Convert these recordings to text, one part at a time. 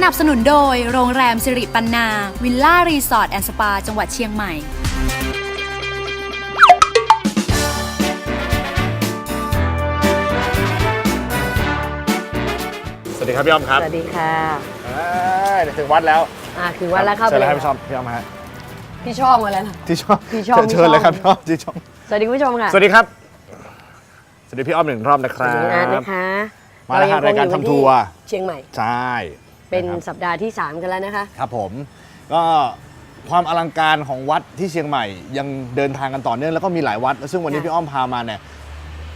สนับสนุนโดยโรงแรมสิริปันนา วิลล่ารีสอร์ทแอนด์สปา จังหวัดเชียงใหม่ สวัสดีครับพี่อ้อมครับสวัสดีค่ะอ่าถึงวัดแล้วอ่าคือว่าแล้วเข้าเชิไปญเลยเลให้ยพี่ชอบพี่อ้อมฮะพี่ช่องมาแล้วนะ ที่ชอบที่ชอบเชิญเชิญเลยครับที่พี่ชอ้ออบมที่ชอบสวัสดีคุณผู้ชมค่ะสวัสดีครับ สวัสดีพี่อ้อมหนึ่งรอบนะคสวัรัสบดีอาร์ตนะคะมาแล้วฮะเงคงรายการอทำทัวร์ที่เชียงใหม่ ใช่ เป็นนะครับสัปดาห์ที่ 3 กันแล้วนะคะ ครับผมก็ความอลังการของวัดที่เชียงใหม่ ยังเดินทางกันต่อเนื่องแล้วก็มีหลายวัด ซึ่งวันนี้ค่ะ พี่อ้อมพามาเนี่ย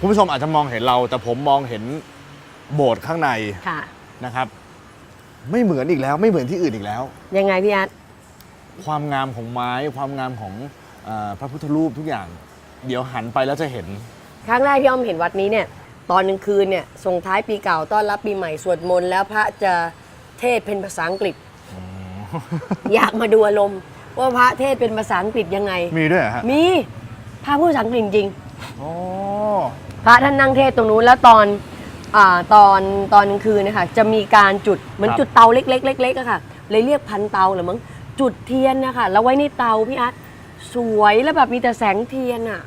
คุณผู้ชมอาจจะมองเห็นเรา แต่ผมมองเห็นโบสถ์ข้างในค่ะ นะครับ ไม่เหมือนอีกแล้ว ไม่เหมือนที่อื่นอีกแล้ว ยังไงพี่อาร์ตความงามของไม้ความงามของเออพระพุทธรูปทุกอย่าง เดี๋ยวหันไปแล้วจะเห็น ครั้งแรกที่อ้อมเห็นวัดนี้เนี่ย ตอนกลางคืนเนี่ยส่งท้ายปีเก่าต้อนรับปีใหม่สวดมนต์แล้วพระจะ เทศเป็นภาษาอังกฤษ อยากมาดูอารมณ์ ว่าพระเทศเป็นภาษาอังกฤษยังไง มีด้วยเหรอฮะมีพระพูดภาษาอังกฤษจริง โอ้ พระท่านนั่งเทศน์ตรงนู้นแล้วตอนอาตอนตอนกลางคืนนะคะจะมีการจุดเหมือนจุดเตาเล็กๆเล็กๆอะค่ะ เลยเรียกพันเตาหรือมั้งจุดเทียนนะคะแล้วไว้ในเตาพี่อาร์ตสวยแล้วแบบมีแต่แสงเทียนอะ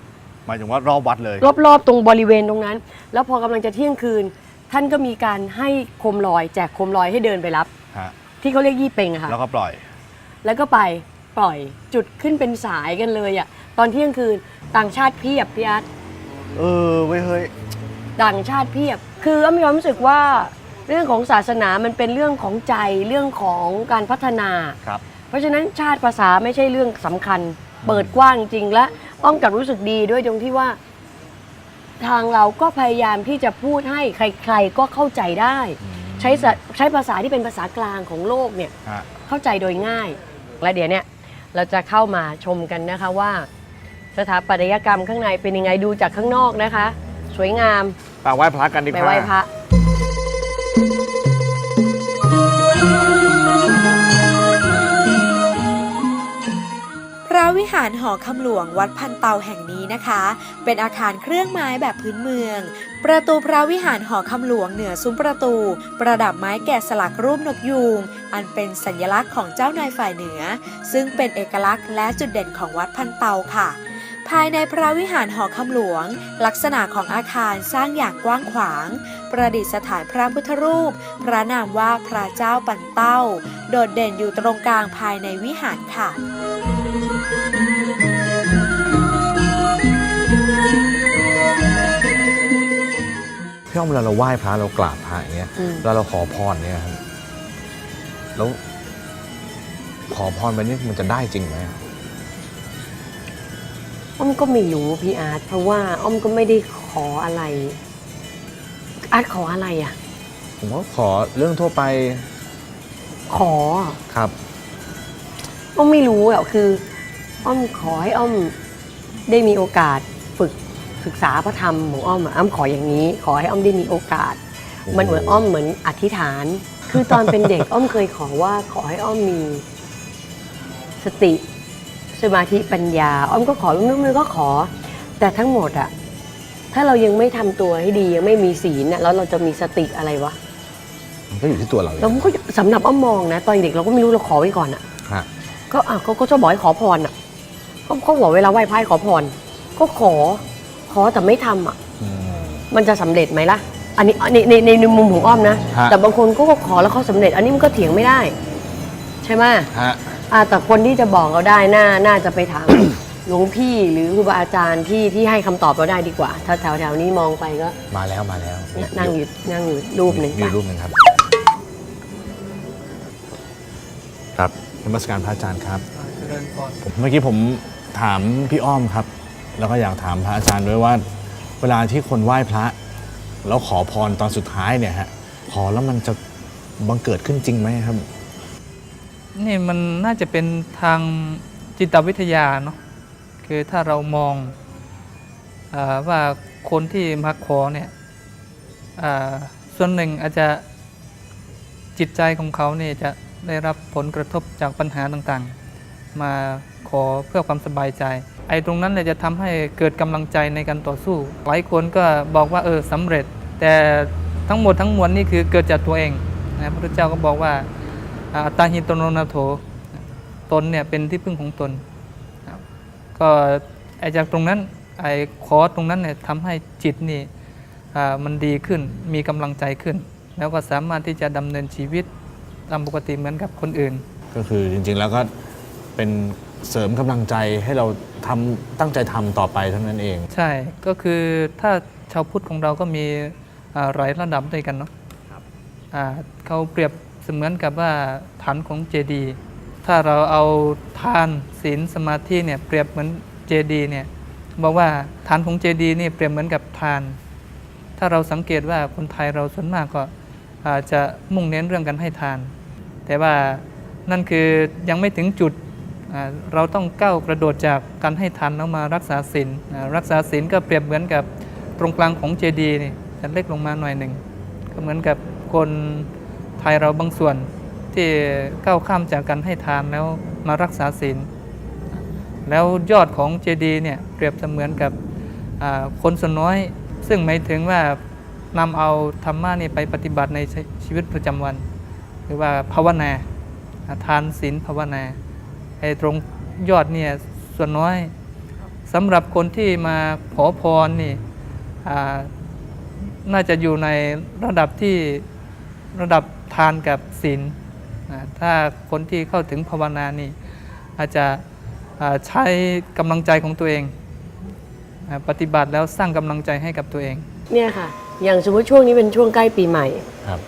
หมายถึงว่ารอบวัดเลย รอบๆ ตรงบริเวณตรงนั้น แล้วพอกำลังจะเที่ยงคืน ท่านก็มีการให้โคมลอย แจกโคมลอยให้เดินไปรับ ฮะที่เขาเรียกยี่เปงอะค่ะ แล้วก็ปล่อย แล้วก็ไปปล่อยจุดขึ้นเป็นสายกันเลยอะตอนเที่ยงคืนต่างชาติเพียบพี่อาร์ตเออเว้ยเฮ้ย ต่างชาติเพียบ คืออ้อมมีความรู้สึกว่าเรื่องของศาสนามันเป็นเรื่องของใจเรื่องของการพัฒนา ครับ เพราะฉะนั้นชาติภาษาไม่ใช่เรื่องสำคัญ เปิดกว้างจริงและอ้อมกลับรู้สึกดีด้วยตรงที่ว่า ทางเราก็พยายามที่จะพูดให้ใคร ๆ ก็เข้าใจได้ ใช้สะใช้ภาษาที่เป็นภาษากลางของโลกเนี่ยฮะเข้าใจโดยง่าย และเดี๋ยวเนี่ยเราจะเข้ามาชมกันนะคะว่า สถาปัตยกรรมข้างในเป็นยังไงดูจากข้างนอกนะคะ สวยงามไปไหว้พระกันดีกไปว่า ไหว้พระ วิหารหอคำหลวงวัดพันเตาแห่งนี้นะคะ เป็นอาคารเครื่องไม้แบบพื้นเมือง ประตูพระวิหารหอคำหลวงเหนือซุ้มประตู ประดับไม้แกะสลักรูปนกยูง อันเป็นสัญลักษณ์ของเจ้านายฝ่ายเหนือ ซึ่งเป็นเอกลักษณ์และจุดเด่นของวัดพันเตาค่ะภายในพระวิหารหอคำหลวง ลักษณะของอาคารสร้างอย่างกว้างขวาง ประดิษฐานพระพุทธรูป พระนามว่าพระเจ้าปันเต้า โดดเด่นอยู่ตรงกลางภายในวิหารค่ะ พี่อ้อมเวลาเราไหว้พระเรากราบพระอย่างเงี้ยอืมเวลาเราขอพรเนี่ยครับแล้วขอพรไปนี่มันจะได้จริงไหมอะอ้อมก็ไม่รู้พี่อาร์ตเพราะว่าอ้อมก็ไม่ได้ขออะไร อาร์ตขออะไรอะ ผมก็ขอเรื่องทั่วไปขอครับ อ้อมไม่รู้อะคือ อ้อมขอให้อ้อมได้มีโอกาสฝึก ศึกษาพระธรรมของอ้อมอะอ้อมขออย่างนี้ ขอให้อ้อมได้มีโอกาสโอ้โหมันเหมือนอ้อมเหมือนอธิษฐาน คือตอนเป็นเด็ก อ้อมเคยขอว่าขอให้อ้อมมีสติ สมาธิปัญญา อ้อมก็ขอนู่นนี่ก็ขอ แต่ทั้งหมดอะถ้าเรายังไม่ทำตัวให้ดียังไม่มีศีลน่ะแล้วเราจะมีสติอะไรวะมันก็อยู่ที่ตัวเราเองเราก็สำหรับอ้อมมองนะ ตอนเด็กเราก็ไม่รู้เราขอไว้ก่อนอะ ฮะก็อะก็ก็จะบอกให้ขอพรอะก็เขาบอกเวลาไหว้พระให้ขอพร ก็ขอ ขอแต่ไม่ทำอะ อืม มันจะสำเร็จไหมล่ะ อันนี้ในในในในมุมของอ้อมนะ ฮะ แต่บางคนก็ขอแล้วเขาสำเร็จ อันนี้มันก็เถียงไม่ได้ ใช่ไหมฮะ อะแต่คนที่จะบอกเราได้น่าน่าจะไปถาม หลวงพี่หรือครูบาอาจารย์ที่ที่ให้คำตอบเราได้ดีกว่า ถ้าแถวแถวๆนี้มองไปก็มาแล้วมาแล้วเนี่ยนั่งอยู่นั่งอยู่รูปหนึ่งมีจ้ะรูปหนึ่งครับ ครับนมัสการพระอาจารย์ครับผมเมื่อกี้ผมถามพี่อ้อมครับ แล้วก็อยากถามพระอาจารย์ด้วยว่า เวลาที่คนไหว้พระ แล้วขอพรตอนสุดท้ายเนี่ยฮะขอแล้วมันจะบังเกิดขึ้นจริงไหมครับ นี่มันน่าจะเป็นทางจิตวิทยาเนาะคือถ้าเรามองอว่าคนที่มาขอเนี่ยส่วนหนึ่งอาจจะจิตใจของเขาเนี่ยจะได้รับผลกระทบจากปัญหาต่างๆ มาขอเพื่อความสบายใจ ไอ้ตรงนั้นเนี่ยจะทำให้เกิดกำลังใจในการต่อสู้ หลายคนก็บอกว่าเออสำเร็จ แต่ทั้งหมดทั้งมวลนี่คือเกิดจากตัวเองนะพระพุทธเจ้าก็บอกว่าอัตตาหิตโนนาโถตนเนี่ยเป็นที่พึ่งของตน ก็ไอจากตรงนั้นไอคอร์สตรงนั้นเนี่ยทำให้จิตนี่มันดีขึ้นมีกำลังใจขึ้น แล้วก็สามารถที่จะดำเนินชีวิตตามปกติเหมือนกับคนอื่น ก็คือจริงๆแล้วก็เป็นเสริมกำลังใจให้เรา ทำตั้งใจทำต่อไปเท่านั้นเอง ใช่ก็คือถ้าชาวพุทธของเราก็มีอ่าหลายระดับด้วยกันเนาะอ่าเขาเปรียบเสมือนกับว่าฐานของเจดีย์ถ้าเราเอาทานศีลสมาธิเนี่ยเปรียบเหมือนเจดีย์เนี่ยบอกว่าฐานของเจดีย์นี่เปรียบเหมือนกับทาน ถ้าเราสังเกตว่าคนไทยเราส่วนมากก็อาจจะมุ่งเน้นเรื่องการให้ทาน แต่ว่านั่นคือยังไม่ถึงจุดอ่า เราต้องก้าวกระโดดจากการให้ทานแล้วมารักษาศีลรักษาศีลก็เปรียบเหมือนกับตรงกลางของเจดีย์นี่จะเล็กลงมาหน่อยหนึ่งก็เหมือนกับคนไทยเราบางส่วนที่ก้าวข้ามจากการให้ทานแล้วมารักษาศีลแล้วยอดของเจดีย์เนี่ยเปรียบเสมือนกับคนส่วนน้อย ซึ่งหมายถึงว่านำเอาธรรมะนี่ไปปฏิบัติในชีวิตประจำวัน หรือว่าภาวนาทานศีลภาวนา ไอ้ตรงยอดเนี่ยส่วนน้อยสำหรับคนที่มาขอพรนี่อ่าน่าจะอยู่ในระดับที่ระดับทานกับศีลอ่าถ้าคนที่เข้าถึงภาวนานี่อาจจะอ่าใช้กำลังใจของตัวเองอ่าปฏิบัติแล้วสร้างกำลังใจให้กับตัวเอง เนี่ยค่ะ อย่างสมมติช่วงนี้เป็นช่วงใกล้ปีใหม่ ครับ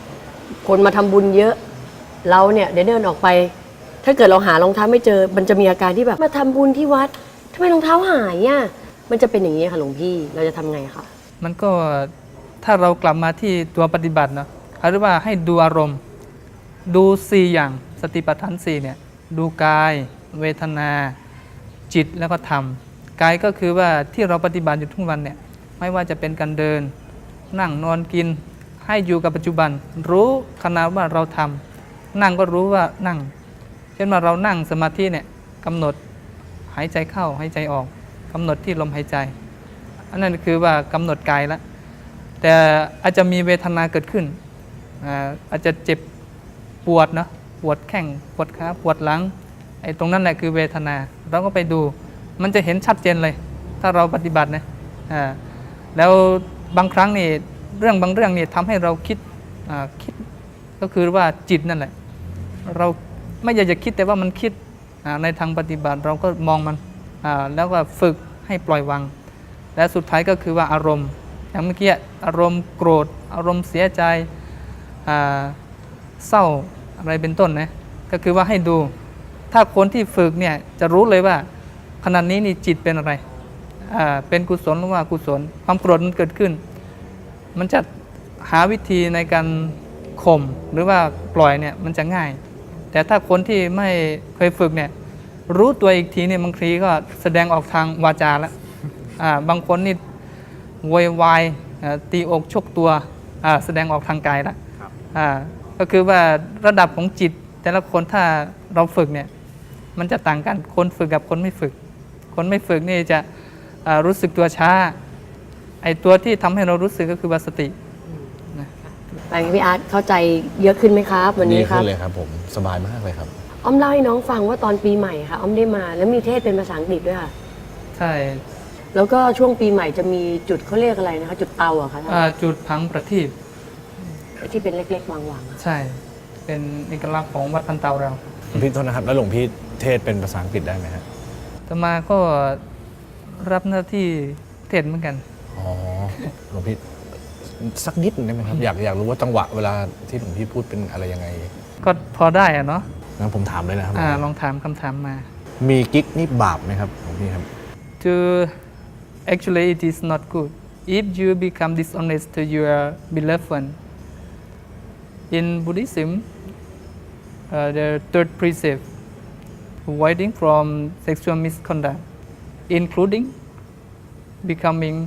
คนมาทำบุญเยอะ เราเนี่ยเดี๋ยวเดินออกไป ถ้าเกิดเราหารองเท้าไม่เจอ มันจะมีอาการที่แบบมาทำบุญที่วัดทำไมรองเท้าหายอะมันจะเป็นอย่างนี้ค่ะหลวงพี่เราจะทำไงคะมันก็ถ้าเรากลับมาที่ตัวปฏิบัติเนาะหรือว่าให้ดูอารมณ์ ดูสี่อย่างสติปัฏฐานสี่เนี่ยดูกาย เวทนา จิตแล้วก็ธรรมกายก็คือว่าที่เราปฏิบัติอยู่ทุกวันเนี่ยไม่ว่าจะเป็นการเดิน นั่งนอนกิน ให้อยู่กับปัจจุบัน รู้ขณะว่าเราทำนั่งก็รู้ว่านั่ง เช่นว่าเรานั่งสมาธิเนี่ยกำหนดหายใจเข้าหายใจออกกำหนดที่ลมหายใจ อันนั้นคือว่ากำหนดกายแล้วแต่อาจจะมีเวทนาเกิดขึ้น อาจจะเจ็บปวดเนอะปวดแข้งปวดขาปวดหลังไอ้ตรงนั้นแหละคือเวทนา เราก็ไปดูมันจะเห็นชัดเจนเลย ถ้าเราปฏิบัตินะอ่าแล้วบางครั้งนี่เรื่องบางเรื่องนี่ทำให้เราคิดคิดก็คือว่าจิตนั่นแหละเรา ไม่อยากจะคิดแต่ว่ามันคิดในทางปฏิบัติเราก็มองมันแล้วก็ฝึกให้ปล่อยวาง และสุดท้ายก็คือว่าอารมณ์อย่างเมื่อกี้อารมณ์โกรธ อารมณ์เสียใจเศร้าอะไรเป็นต้นนะก็คือว่าให้ดู ถ้าคนที่ฝึกเนี่ยจะรู้เลยว่าขณะนี้นี่จิตเป็นอะไรเป็นกุศลหรือว่ากุศล ความโกรธมันเกิดขึ้น มันจะหาวิธีในการข่มหรือว่าปล่อยเนี่ยมันจะง่าย แต่ถ้าคนที่ไม่เคยฝึกเนี่ยรู้ตัวอีกทีเนี่ยบางทีก็แสดงออกทางวาจาแล้วอ่าบางคนนี่โวยวายอ่าตีอกชกตัวอ่าแสดงออกทางกายแล้วอ่าก็คือว่าระดับของจิต แต่ละคนถ้าเราฝึกเนี่ยมันจะต่างกันคนฝึกกับคนไม่ฝึก คนไม่ฝึกนี่จะอ่ารู้สึกตัวช้าไอตัวที่ทำให้เรารู้สึกก็คือว่าสติ ไปพี่อาร์ตเข้าใจเยอะขึ้นไหมครับ วันนี้ดีครัขึ้บนเลยครับผมสบายมากเลยครับ อ้อมเล่าให้น้องฟังว่าตอนปีใหม่ค่ะอ้อมได้มาแล้วมีเทศเป็นภาษาอังกฤษด้วยค่ะ ใช่แล้วก็ช่วงปีใหม่จะมีจุดเขาเรียกอะไรนะคะ จุดเตาอะค่ะอ่าจุดพังประทีปที่เป็นเล็กๆวางๆอะใช่ เป็นเอกลักษณ์ของวัดพันเตาเราพี่โทษนะครับ แล้วหลวงพี่เทศเป็นภาษาอังกฤษได้ไหมฮะต่อมาก็รับหน้าที่เทศน์เหมือนกัน อ๋อหลวงพี่ สักนิดหนึ่งได้ไหมครับ อยากอยากรู้ว่าจังหวะเวลาที่หลวงพี่พูดเป็นอะไรยังไงก็พอได้อะเนาะงั้นผมถามเลยนะครับอ่าลองถามคำถามมา มีกิ๊กนี่บาปไหมครับหลวงพี่ครับ to actually it is not good if you become dishonest to your beloved one in Buddhism uh, the third precept avoiding from sexual misconduct including becoming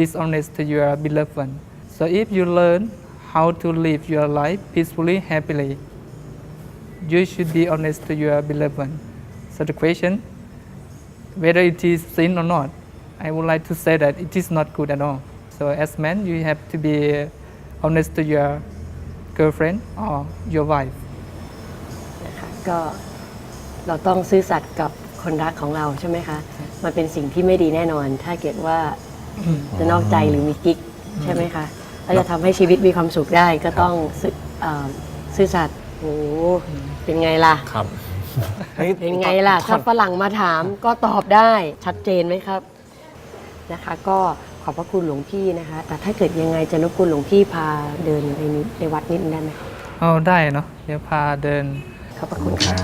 dishonest to your beloved one so if you learn how to live your life peacefully happily you should be honest to your beloved one so the question whether it is sin or not, I would like to say that it is not good at all. So as men, you have to be honest to your girlfriend or your wife. ก็เราต้องซื่อสัตย์กับคนรักของเราใช่ไหมคะ มันเป็นสิ่งที่ไม่ดีแน่นอน ถ้าเกิดว่าจะนอกใจหรือมีกิ๊กใช่ไหมคะ เราจะทำให้ชีวิตมีความสุขได้ก็ต้องซื่อเอ่อซื่อสัตย์โอ้โหเป็นไงล่ะ ครับ เป็นไงล่ะ ถ้าฝรั่งมาถามก็ตอบได้ชัดเจนไหมครับนะคะ ก็ขอบพระคุณหลวงพี่นะคะ แต่ถ้าเกิดยังไงจะรบกวนหลวงพี่พาเดินในนี้ในวัดนิดนึงได้ไหมคะเอาได้เนาะเดี๋ยวพาเดิน ขอบพระคุณค่ะ